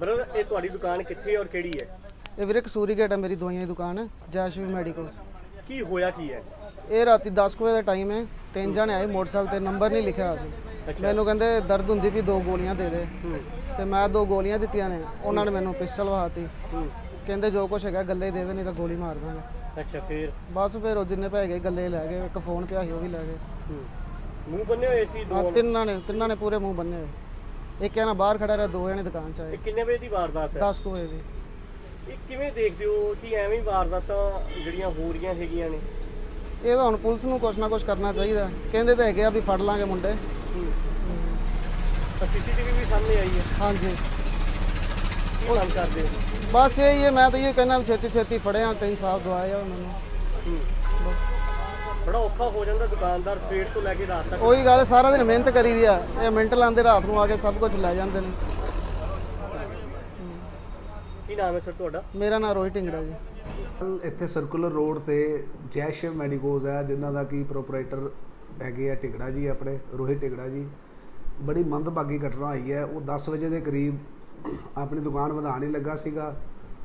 Brother ਇਹ ਤੁਹਾਡੀ ਦੁਕਾਨ ਕਿੱਥੇ ਹੈ ਔਰ ਕਿਹੜੀ ਹੈ? ਇਹ ਵੀਰੇ ਕਸੂਰੀ ਗੇਟ ਹੈ ਮੇਰੀ ਦਵਾਈਆਂ ਦੀ ਦੁਕਾਨ ਜੈਸ਼ਵੀ ਮੈਡੀਕਲਸ। ਕੀ ਹੋਇਆ ਕੀ ਹੈ? ਇਹ ਰਾਤੀ 10 ਕੁ ਵਜੇ ਦਾ ਟਾਈਮ ਹੈ ਤਿੰਨ ਜਣੇ ਆਏ ਮੋਟਰਸਾਈਕਲ ਤੇ ਨੰਬਰ ਨਹੀਂ ਲਿਖਿਆ ਹੋਇਆ ਸੀ ਮੈਨੂੰ ਕਹਿੰਦੇ ਦਰਦ ਹੁੰਦੀ ਵੀ ਦੋ ਗੋਲੀਆਂ ਦੇ ਦੇ। ਤੇ ਮੈਂ ਦੋ ਗੋਲੀਆਂ ਦਿੱਤੀਆਂ ਨੇ ਉਹਨਾਂ ਨੇ ਮੈਨੂੰ ਪਿਸਟਲ ਵਹਾਤੀ ਕਹਿੰਦੇ ਜੋ ਕੁਛ ਹੈਗਾ ਗੱਲੇ ਦੇ ਦੇ ਨਹੀਂ ਤਾਂ ਗੋਲੀ ਮਾਰ ਦਾਂਗੇ। ਅੱਛਾ ਫੇਰ? ਬਸ ਫਿਰ ਉਹ ਜਿੰਨੇ ਪੈ ਗਏ ਗੱਲੇ ਲੈ ਗਏ ਇੱਕ ਫੋਨ ਪਿਆ ਸੀ ਉਹ ਵੀ ਲੈ ਗਏ। ਮੂੰਹ ਬੰਨੇ ਹੋਏ ਸੀ ਦੋ ਤਿੰਨਾਂ ਨੇ ਤਿੰਨਾਂ ਨੇ ਪੂਰੇ ਮੂੰਹ ਬੰਨੇ ਹੋਏ। ਇੱਕ ਇਹਨਾਂ ਬਾਹਰ ਖੜਾ ਰਿਹਾ ਦੋ ਜਣੇ ਦੁਕਾਨ 'ਚ ਆਏ ਇਹ ਕਿੰਨੇ ਵਜੇ ਦੀ ਵਾਰਦਾਤ ਹੈ? 10 ਕੁ ਵਜੇ ਦੀ। ਇਹ ਕਿਵੇਂ ਦੇਖਦੇ ਹੋ ਕਿ ਐਵੇਂ ਹੀ ਵਾਰਦਾਤਾਂ ਜਿਹੜੀਆਂ ਹੋ ਰਹੀਆਂ ਹੈਗੀਆਂ ਨੇ? ਇਹ ਤਾਂ ਹੁਣ ਪੁਲਿਸ ਨੂੰ ਕੁਛ ਨਾ ਕੁਛ ਕਰਨਾ ਚਾਹੀਦਾ। ਕਹਿੰਦੇ ਤਾਂ ਹੈਗੇ ਆ ਵੀ ਫੜ ਲਾਂਗੇ ਮੁੰਡੇ। ਤਾਂ ਸੀਸੀਟੀਵੀ ਵੀ ਸਾਹਮਣੇ ਆਈ ਹੈ। ਹਾਂਜੀ। ਕੀ ਮੰਗ ਕਰਦੇ ਹੋ? ਬਸ ਇਹ ਹੀ ਹੈ ਮੈਂ ਤਾਂ ਇਹ ਕਹਿੰਦਾ ਵੀ ਛੇਤੀ ਛੇਤੀ ਫੜਿਆ ਤੇ ਇਨਸਾਫ ਦਵਾਇਆ ਉਹਨਾਂ ਨੂੰ। ਬੜਾ ਔਖਾ ਹੋ ਜਾਂਦਾ ਦੁਕਾਨਦਾਰ ਸਵੇਰ ਤੋਂ ਲੈ ਕੇ ਰਾਤ ਤੱਕ। ਉਹੀ ਗੱਲ ਹੈ, ਸਾਰਾ ਦਿਨ ਮਿਹਨਤ ਕਰੀਦੀ ਆ। ਇਹ ਮਿੰਟ ਲਾਉਂਦੇ ਰਾਤ ਨੂੰ ਆ ਕੇ ਸਭ ਕੁਝ ਲੈ ਜਾਂਦੇ ਨੇ। ਕੀ ਨਾਮ ਹੈ ਸਰ ਤੁਹਾਡਾ? ਮੇਰਾ ਨਾਮ ਰੋਹਿਤ ਢਿੰਗੜਾ ਜੀ। ਇੱਥੇ ਸਰਕੂਲਰ ਰੋਡ ਤੇ ਜੈਸ਼ਿਵ ਮੈਡੀਕੋਜ਼ ਹੈ ਜਿਨ੍ਹਾਂ ਦਾ ਕੀ ਪ੍ਰੋਪਰਾਈਟਰ ਹੈਗੇ ਆ ਟਿਗੜਾ ਜੀ ਆਪਣੇ ਰੋਹਿਤ ਟਿਗੜਾ ਜੀ। ਬੜੀ ਮੰਦਭਾਗੀ ਘਟਨਾ ਹੋਈ ਹੈ। ਉਹ 10 ਵਜੇ ਦੇ ਕਰੀਬ ਆਪਣੀ ਦੁਕਾਨ ਵਧਾਉਣ ਹੀ ਲੱਗਾ ਸੀਗਾ।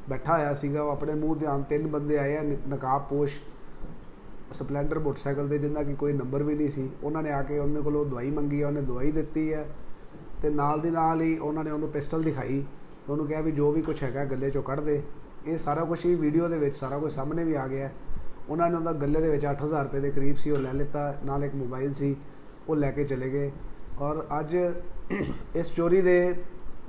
ਬੈਠਾ ਹੋਇਆ ਸੀਗਾ। ਉਹ ਆਪਣੇ ਮੂੰਹ ਧਿਆਨ ਤਿੰਨ ਬੰਦੇ ਆਏ ਆ ਨ- ਨਕਾਬਪੋਸ਼। ਸਪਲੈਂਡਰ ਮੋਟਰਸਾਈਕਲ ਦੇ ਜਿੰਦਾ ਕਿ ਕੋਈ ਨੰਬਰ ਵੀ ਨਹੀਂ ਸੀ, ਉਹਨਾਂ ਨੇ ਆ ਕੇ ਉਹਨੇ ਕੋਲੋਂ ਦਵਾਈ ਮੰਗੀ, ਉਹਨੇ ਦਵਾਈ ਦਿੱਤੀ ਹੈ। ਤੇ ਨਾਲ ਦੀ ਨਾਲ ਹੀ ਉਹਨਾਂ ਨੇ ਉਹਨੂੰ ਪਿਸਟਲ ਦਿਖਾਈ, ਤੇ ਉਹਨੂੰ ਕਿਹਾ ਵੀ ਜੋ ਵੀ ਕੁਝ ਹੈਗਾ ਗੱਲੇ ਚੋਂ ਕੱਢ ਦੇ। ਇਹ ਸਾਰਾ ਕੁਝ ਹੀ ਵੀਡੀਓ ਦੇ ਵਿੱਚ, ਸਾਰਾ ਕੁਝ ਸਾਹਮਣੇ ਵੀ ਆ ਗਿਆ। ਉਹਨਾਂ ਨੇ ਉਹਦਾ ਗੱਲੇ ਦੇ ਵਿੱਚ 8000 ਰੁਪਏ ਦੇ ਕਰੀਬ ਸੀ, ਉਹ ਲੈ ਲਿੱਤਾ। ਨਾਲ ਇੱਕ ਮੋਬਾਈਲ ਸੀ, ਉਹ ਲੈ ਕੇ ਚਲੇ ਗਏ। ਔਰ ਅੱਜ ਇਸ ਚੋਰੀ ਦੇ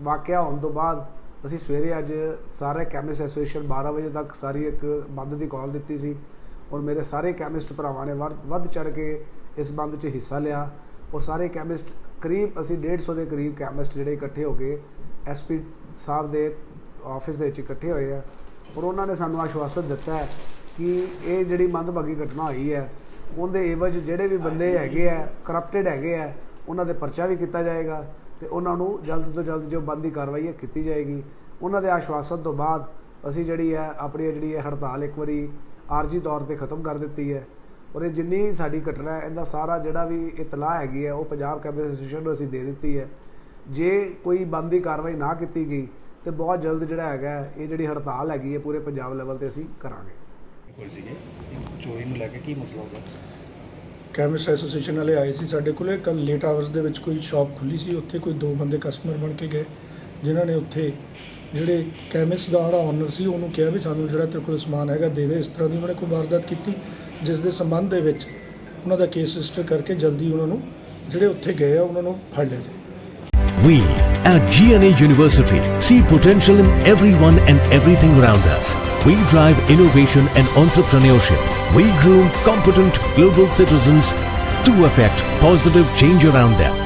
ਵਾਕਿਆ ਹੋਣ ਤੋਂ ਬਾਅਦ ਅਸੀਂ ਸਵੇਰੇ ਅੱਜ ਸਾਰੇ ਕੈਮਿਸਟ ਐਸੋਸੀਏਸ਼ਨ 12 ਵਜੇ ਤੱਕ ਸਾਰੀ ਇੱਕ ਬੰਦ ਦੀ ਕਾਲ ਦਿੱਤੀ ਸੀ। ਔਰ ਮੇਰੇ ਸਾਰੇ ਕੈਮਿਸਟ ਭਰਾਵਾਂ ਨੇ ਵੱਧ- ਵੱਧ ਚੜ ਕੇ ਇਸ ਬੰਦ 'ਚ ਹਿੱਸਾ ਲਿਆ। ਔਰ ਸਾਰੇ ਕੈਮਿਸਟ ਕਰੀਬ ਅਸੀਂ 150 ਦੇ ਕਰੀਬ ਕੈਮਿਸਟ ਜਿਹੜੇ ਇਕੱਠੇ ਹੋ ਕੇ ਐਸਪੀ ਸਾਹਿਬ ਦੇ ਆਫਿਸ ਦੇ ਵਿੱਚ ਇਕੱਠੇ ਹੋਏ ਆ। ਔਰ ਉਹਨਾਂ ਨੇ ਸਾਨੂੰ ਆਸ਼ਵਾਸਨ ਦਿੱਤਾ ਹੈ ਕਿ ਇਹ ਜਿਹੜੀ ਮੰਦਭਾਗੀ ਘਟਨਾ ਹੋਈ ਹੈ ਉਹਦੇ ਏਵਜ ਜਿਹੜੇ ਵੀ ਬੰਦੇ ਹੈਗੇ ਆ ਕਰਪਟਡ ਹੈਗੇ ਆ ਉਹਨਾਂ ਦੇ ਪਰਚਾ ਵੀ ਕੀਤਾ ਜਾਏਗਾ ਤੇ ਉਹਨਾਂ ਨੂੰ ਜਲਦ ਤੋਂ ਜਲਦ ਜੋ ਬੰਦੀ ਕਾਰਵਾਈ ਹੈ ਕੀਤੀ ਜਾਏਗੀ। ਉਹਨਾਂ ਦੇ ਆਸ਼ਵਾਸਨ ਤੋਂ ਬਾਅਦ ਅਸੀਂ ਜਿਹੜੀ ਹੈ ਆਪਣੀ ਜਿਹੜੀ ਇਹ ਹੜਤਾਲ ਇੱਕ ਵਾਰੀ ਆਰਜੀ ਤੌਰ ਤੇ ਖਤਮ ਕਰ ਦਿੱਤੀ ਹੈ। ਔਰ ਇਹ ਜਿੰਨੀ ਸਾਡੀ ਘਟਨਾ ਹੈ ਇਹਦਾ ਸਾਰਾ ਜਿਹੜਾ ਵੀ ਇਤਲਾਹ ਹੈਗੀ ਹੈ ਉਹ ਪੰਜਾਬ ਕੈਬਨਿਟ ਐਸੋਸੀਏਸ਼ਨ ਨੂੰ ਅਸੀਂ ਦੇ ਦਿੱਤੀ ਹੈ। ਜੇ ਕੋਈ ਬੰਦੀ ਕਾਰਵਾਈ ਨਾ ਕੀਤੀ ਗਈ ਤੇ ਬਹੁਤ ਜਲਦ ਜਿਹੜਾ ਹੈਗਾ ਇਹ ਜਿਹੜੀ ਹੜਤਾਲ ਹੈਗੀ ਹੈ ਪੂਰੇ ਪੰਜਾਬ ਲੈਵਲ ਤੇ ਅਸੀਂ ਕਰਾਂਗੇ। ਹੋਏ ਸੀਗੇ? ਚੋਰੀ ਨੂੰ ਲੈ ਕੇ ਕੀ ਮਸਲਾ ਹੋਗਾ ਕੈਮਿਸਟ ਐਸੋਸੀਏਸ਼ਨ ਵਾਲੇ ਆਏ ਸੀ ਸਾਡੇ ਕੋਲੇ ਕੱਲ ਲੇਟ ਆਵਰਸ ਦੇ ਵਿੱਚ ਕੋਈ ਸ਼ਾਪ ਖੁੱਲੀ ਸੀ ਉੱਥੇ ਕੋਈ ਦੋ ਬੰਦੇ ਕਸਟਮਰ ਬਣ ਕੇ ਗਏ ਜਿਨ੍ਹਾਂ ਨੇ ਉੱਥੇ ਜਿਹੜੇ ਕੈਮਿਸਟ ਦਾ ਜਿਹੜਾ ਓਨਰ ਸੀ ਉਹਨੂੰ ਕਿਹਾ ਵੀ ਸਾਨੂੰ ਜਿਹੜਾ ਤੇਰੇ ਕੋਲ ਸਮਾਨ ਹੈਗਾ ਦੇ ਦੇ ਇਸ ਤਰ੍ਹਾਂ ਦੀ ਉਹਨਾਂ ਨੇ ਕੋਈ ਵਾਰਦਾਤ ਕੀਤੀ ਜਿਸ ਦੇ ਸੰਬੰਧ ਦੇ ਵਿੱਚ ਉਹਨਾਂ ਦਾ ਕੇਸ ਰਜਿਸਟਰ ਕਰਕੇ ਜਲਦੀ ਉਹਨਾਂ ਨੂੰ ਜਿਹੜੇ ਉੱਥੇ ਗਏ ਆ ਉਹਨਾਂ ਨੂੰ ਫੜ ਲਿਆ ਜਾਏ We at GNA University see potential in everyone and everything around us. We drive innovation and entrepreneurship. We groom competent global citizens to affect positive change around them.